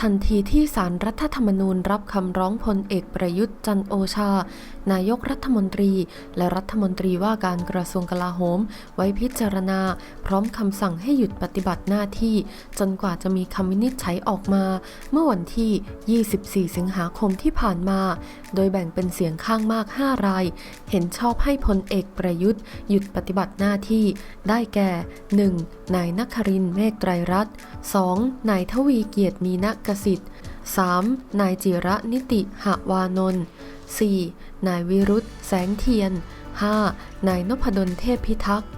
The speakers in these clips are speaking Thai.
ทันทีที่สารรัฐธรรมนูญรับคำร้องพลเอกประยุทธ์จันโอชา นายกรัฐมนตรี และรัฐมนตรีว่าการกระทรวงกลาโหม ไว้พิจารณา พร้อมคำสั่งให้หยุดปฏิบัติหน้าที่ จนกว่าจะมีคำวินิจฉัยออกมา เมื่อวันที่ 24 สิงหาคมที่ผ่านมา โดยแบ่งเป็นเสียงข้างมาก 5 ราย เห็นชอบให้พลเอกประยุทธ์ หยุดปฏิบัติหน้าที่ ได้แก่ 1. นายนครินเมฆไตรรัตน์ 2. นายทวีเกียรติมีนกสิทธิ์ 3. นายจิระนิติหวานนท์ 4. นายวิรุธแสงเทียน 5. นายนพดลเทพพิทักษ์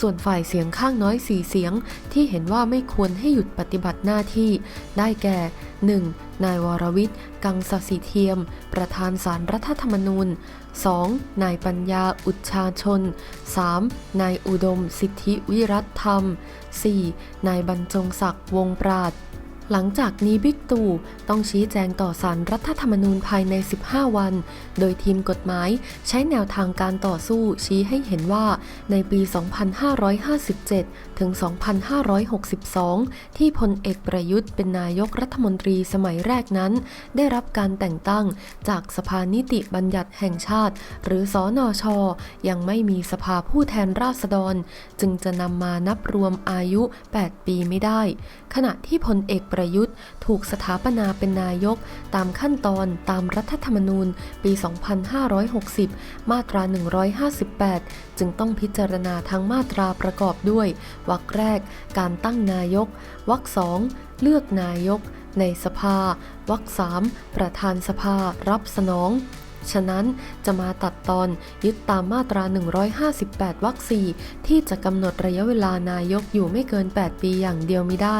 ส่วนฝ่ายเสียงข้างน้อยสี่เสียงที่เห็นว่าไม่ควรให้หยุดปฏิบัติหน้าที่ ได้แก่ 1. นายวรวิทย์ กังสศิเทียม ประธานสารรัฐธรรมนูญ 2. นายปัญญาอุชชาชน 3. นายอุดมสิทธิวิรัตธรรม 4. นายบรรจงศักดิ์วงปราด หลังจากนี้บิ๊กตู่ต้องชี้แจงต่อสารรัฐธรรมนูญภายใน 15 วัน โดยทีมกฎหมายใช้แนวทางการต่อสู้ชี้ให้เห็นว่าในปี 2557 ถึง 2562 ที่พลเอกประยุทธ์เป็นนายกรัฐมนตรีสมัยแรกนั้น ได้รับการแต่งตั้งจากสภานิติบัญญัติแห่งชาติ หรือสอนอชอยังไม่มีสภาผู้แทนราษฎร จึงจะนำมานับรวมอายุ 8 ปีไม่ได้ ขณะที่พลเอกประยุทธ์ ถูกสถาปนาเป็นนายก ตามขั้นตอนตามรัฐธรรมนูญ ปี 2560 มาตรา 158 จึงต้องพิจารณาทั้งมาตราประกอบด้วย วรรคแรก การตั้งนายก วรรคสองเลือกนายก ในสภาวรรคสามประธานสภา รับสนอง ฉะนั้นจะมาตัดตอนยึดตามมาตรา 158 วรรคสี่ที่จะกำหนดระยะเวลานายกอยู่ไม่เกิน 8 ปีอย่างเดียวไม่ได้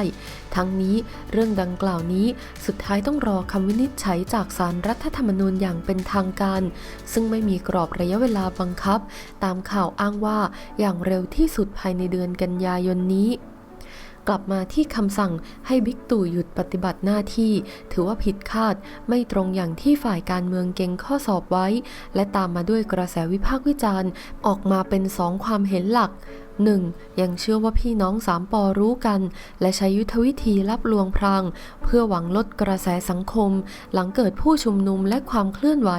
ทั้งนี้เรื่องดังกล่าวนี้สุดท้ายต้องรอคำวินิจฉัยจากสารรัฐธรรมนูญอย่างเป็นทางการ ซึ่งไม่มีกรอบระยะเวลาบังคับ ตามข่าวอ้างว่าอย่างเร็วที่สุดภายในเดือนกันยายนนี้ กลับมาที่คำสั่งให้บิ๊กตู่หยุดปฏิบัติหน้าที่ ถือว่าผิดคาดไม่ตรงอย่างที่ฝ่ายการเมืองเก่งข้อสอบไว้ และตามมาด้วยกระแสวิพากษ์วิจารณ์ ออกมาเป็นสองความเห็นหลัก 1. ยังเชื่อว่าพี่น้องสามปอรู้กัน และใช้ยุทธวิธีรับลวงพรางเพื่อหวังลดกระแสสังคม หลังเกิดผู้ชุมนุมและความเคลื่อนไหว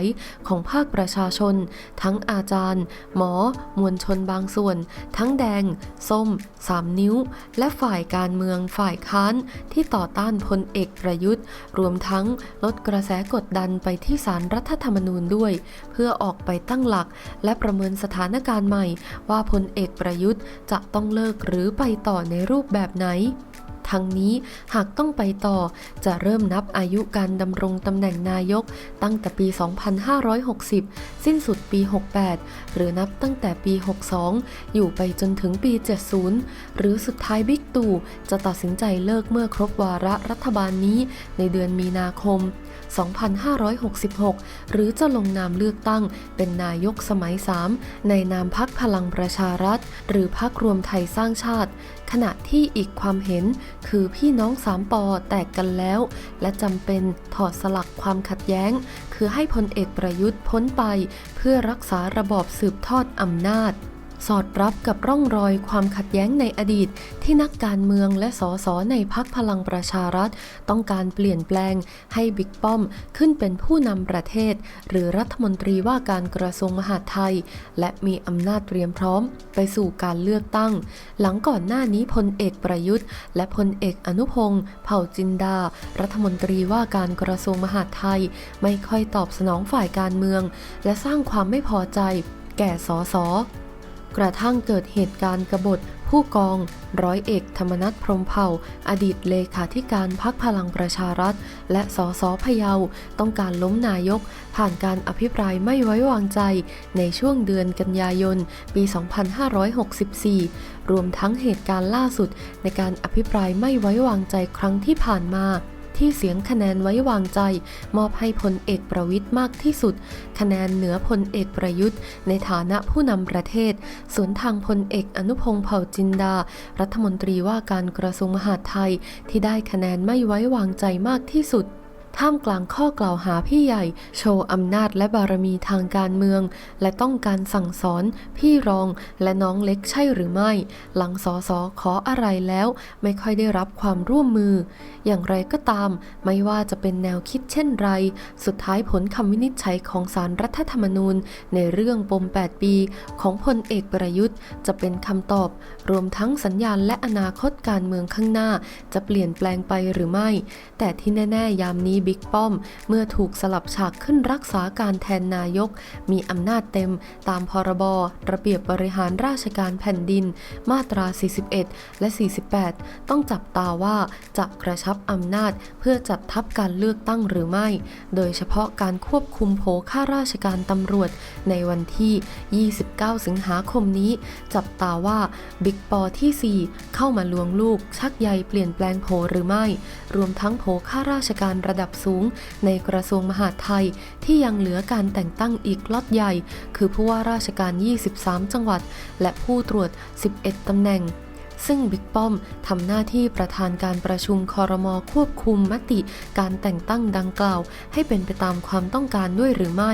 ของภาคประชาชน ทั้งอาจารย์ หมอ มวลชนบางส่วน ทั้งแดง ส้มสามนิ้ว และฝ่ายการเมืองฝ่ายค้านที่ต่อต้านพลเอกประยุทธ์ รวมทั้งลดกระแสกดดันไปที่สารรัฐธรรมนูญด้วย เพื่อออกไปตั้งหลักและประเมินสถานการณ์ใหม่ว่าพลเอกประยุทธ์จะต้องเลิกหรือไปต่อในรูปแบบไหน ทั้งนี้หากต้องไปต่อ จะเริ่มนับอายุการดำรงตำแหน่งนายกตั้งแต่ปี 2560 สิ้นสุดปี 68 หรือนับตั้งแต่ปี 62 อยู่ไปจนถึงปี 70 หรือสุดท้ายบิ๊กตู่จะตัดสินใจเลิกเมื่อครบวาระรัฐบาลนี้ในเดือนมีนาคม 2566 หรือจะลงนามเลือกตั้งเป็นนายกสมัย 3 ในนามพักพลังประชารัฐ หรือพักรวมไทยสร้างชาติ ขณะที่อีกความเห็นคือพี่น้องสามปอแตกกันแล้ว และจำเป็นถอดสลักความขัดแย้ง คือให้พลเอกประยุทธ์พ้นไป เพื่อรักษาระบอบสืบทอดอำนาจ สอดรับกับร่องรอยความขัดแย้งในอดีต ที่นักการเมืองและสสในพักพลังประชารัฐ ต้องการเปลี่ยนแปลงให้บิ๊กป้อมขึ้นเป็นผู้นำประเทศ หรือรัฐมนตรีว่าการกระทรวงมหาดไทย และมีอำนาจเตรียมพร้อม ไปสู่การเลือกตั้ง หลังก่อนหน้านี้พลเอกประยุทธ์ และพลเอกอนุพงศ์เผ่าจินดา รัฐมนตรีว่าการกระทรวงมหาดไทย ไม่ค่อยตอบสนองฝ่ายการเมือง และสร้างความไม่พอใจ แก่สส กระทั่งเกิดเหตุการณ์กบฏผู้กอง ร้อยเอกธรรมนัฐพรมเผ่า อดีตเลขาธิการพักพลังประชารัฐ และสสพะเยา ต้องการล้มนายก ผ่านการอภิปรายไม่ไว้วางใจ ในช่วงเดือนกันยายน ปี 2564 รวมทั้งเหตุการณ์ล่าสุดในการอภิปรายไม่ไว้วางใจครั้งที่ผ่านมา ที่เสียงคะแนนไว้วางใจ มอบให้พลเอกประวิทย์มากที่สุด คะแนนเหนือพลเอกประยุทธ์ ในฐานะผู้นำประเทศ สวนทางพลเอกอนุพงศ์เผ่าจินดา รัฐมนตรีว่าการกระทรวงมหาดไทยที่ได้คะแนนไม่ไว้วางใจมากที่สุด ท่ามกลางข้อกล่าวหาพี่ใหญ่ โชว์อำนาจและบารมีทางการเมือง และต้องการสั่งสอน พี่รองและน้องเล็กใช่หรือไม่ หลังสอสอขออะไรแล้ว ไม่ค่อยได้รับความร่วมมือ อย่างไรก็ตาม ไม่ว่าจะเป็นแนวคิดเช่นไร สุดท้ายผลคำวินิจฉัยของสารรัฐธรรมนูญ ในเรื่องปม 8 ปี ของพลเอกประยุทธ์ จะเป็นคำตอบ รวมทั้งสัญญาณและอนาคตการเมืองข้างหน้า จะเปลี่ยนแปลงไปหรือไม่ แต่ที่แน่ ๆ ยามนี้บิ๊กป้อม เมื่อถูกสลับฉากขึ้นรักษาการแทนนายก มีอำนาจเต็มตามพรบ ระเบียบบริหารราชการแผ่นดิน มาตรา 41 และ 48 ต้องจับตาว่าจะกระชับอำนาจเพื่อจัดทับการเลือกตั้งหรือไม่ โดยเฉพาะการควบคุมโผข้าราชการตำรวจ ในวันที่ 29 สิงหาคมนี้ จับตาว่าบิ๊กปอที่ 4 เข้ามาลวงลูก ชักใยเปลี่ยนแปลงโผหรือไม่ รวมทั้งโผข้าราชการระดับสูง ในกระทรวงมหาดไทยที่ยังเหลือการแต่งตั้งอีกล็อตใหญ่ คือผู้ว่าราชการ 23 จังหวัด และผู้ตรวจ 11 ตำแหน่งซึ่งบิ๊กป้อมทำหน้าที่ประธานการประชุมคอรมอควบคุมมติการแต่งตั้งดังกล่าว ให้เป็นไปตามความต้องการด้วยหรือไม่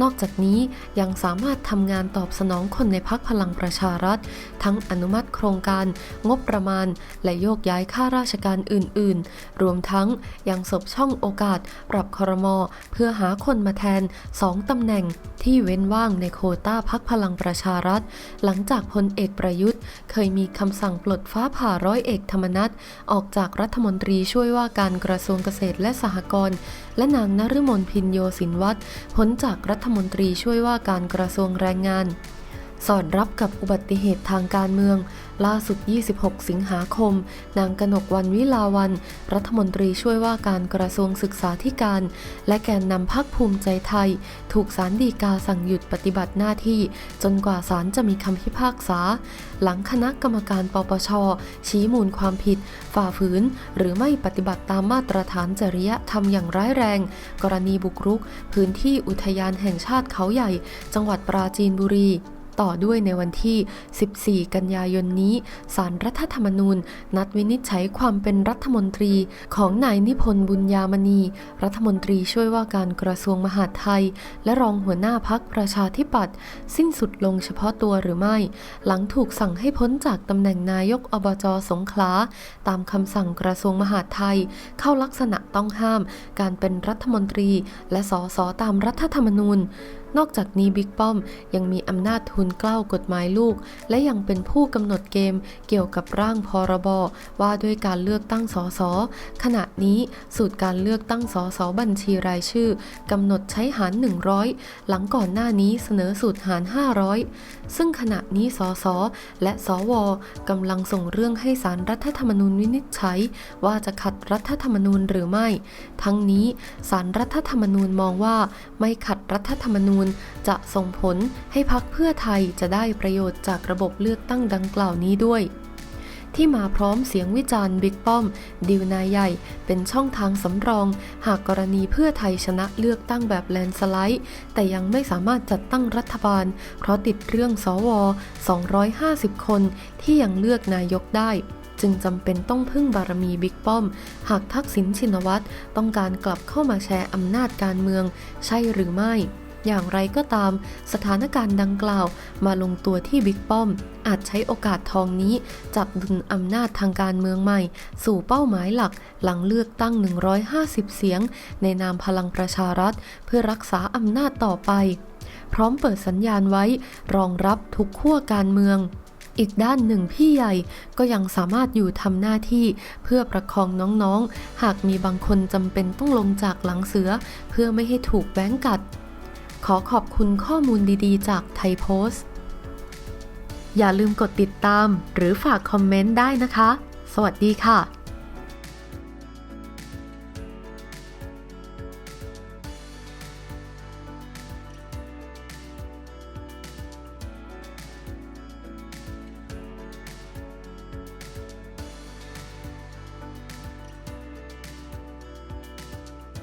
นอกจากนี้ยังสามารถทำงานตอบสนองคนในพักพลังประชารัฐ ทั้งอนุมัติโครงการ งบประมาณ และโยกย้ายข้าราชการอื่น ๆ รวมทั้งยังสบช่องโอกาส ปรับคอรมอเพื่อหาคนมาแทน 2ตำแหน่งที่เว้นว่างในโคต้าพักพลังประชารัฐ หลังจากพลเอกประยุทธ์ เคยมีคำสั่งปลดฟ้าผ่าร้อยเอกธรรมนัฐออกจากรัฐมนตรีช่วยว่าการกระทรวงเกษตรและสหกรณ์และนางนฤมลพินโยสินวัตรพ้นจากรัฐฐมนตรีช่วยว่าการกระทรวงแรงงาน สอดรับกับอุบัติเหตุทางการเมือง ล่าสุด 26 สิงหาคม นางกนกวันวิลาวัน รัฐมนตรีช่วยว่าการกระทรวงศึกษาธิการ และแกนนำพักภูมิใจไทย ถูกสารดีกาสั่งหยุดปฏิบัติหน้าที่ จนกว่าศาลจะมีคำพิพากษา หลังคณะกรรมการปปช ชี้มูลความผิด ฝ่าฝืน หรือไม่ปฏิบัติตามมาตรฐานจริยธรรมอย่างร้ายแรง กรณีบุกรุก พื้นที่อุทยานแห่งชาติเขาใหญ่ จังหวัดปราจีนบุรี ต่อด้วยในวันที่ 14 กันยายนนี้สารรัฐธรรมนูญ นัดวินิจฉัยความเป็นรัฐมนตรีของนายนิพนธ์บุญญามณี รัฐมนตรีช่วยว่าการกระทรวงมหาดไทย และรองหัวหน้าพักประชาธิปัตย์สิ้นสุดลงเฉพาะตัวหรือไม่ หลังถูกสั่งให้พ้นจากตำแหน่งนายกอบจสงขลา ตามคำสั่งกระทรวงมหาดไทย เข้าลักษณะต้องห้าม การเป็นรัฐมนตรี และสสตามรัฐธรรมนูญ นอกจากนี้บิ๊กป้อมยังมีอำนาจทุนเกล้ากฎหมายลูก และยังเป็นผู้กำหนดเกมเกี่ยวกับร่างพรบว่าด้วยการเลือกตั้งสสขณะนี้สูตรการเลือกตั้งสสบัญชีรายชื่อกำหนดใช้หาร 100 หลังก่อนหน้านี้เสนอสูตรหาร 500 ซึ่งขณะนี้สสและสวกำลังส่งเรื่องให้สารรัฐธรรมนูญวินิจฉัย ว่าจะขัดรัฐธรรมนูญหรือไม่ ทั้งนี้สารรัฐธรรมนูญมองว่าไม่ขัดรัฐธรรมนูญจะส่งผลให้พักเพื่อไทยจะได้ประโยชน์จากระบบเลือกตั้งดังกล่าวนี้ด้วย ที่มาพร้อมเสียงวิจารณ์บิ๊กป้อม ดิวนายใหญ่เป็นช่องทางสำรอง หากกรณีเพื่อไทยชนะเลือกตั้งแบบแลนสไลด์ แต่ยังไม่สามารถจัดตั้งรัฐบาล เพราะติดเรื่องสว 250 คนที่ยังเลือกนายกได้จึงจำเป็นต้องพึ่งบารมีบิ๊กป้อม หากทักษิณชินวัตรต้องการกลับเข้ามาแชร์อำนาจการเมือง ใช่หรือไม่ อย่างไรก็ตาม สถานการณ์ดังกล่าวมาลงตัวที่บิ๊กป้อม อาจใช้โอกาสทองนี้ จับดุลอำนาจทางการเมืองใหม่ สู่เป้าหมายหลักหลังเลือกตั้ง 150 เสียง ในนามพลังประชารัฐ เพื่อรักษาอำนาจต่อไป พร้อมเปิดสัญญาณไว้ รองรับทุกขั้วการเมืองอีกด้านหนึ่งพี่ใหญ่ก็ยังสามารถอยู่ทำหน้าที่เพื่อประคองน้องๆ หากมีบางคนจำเป็นต้องลงจากหลังเสือ เพื่อไม่ให้ถูกแบงกัด ขอขอบคุณข้อมูลดีๆ จากไทยโพสต์ อย่าลืมกดติดตามหรือฝากคอมเมนต์ได้นะคะ สวัสดีค่ะ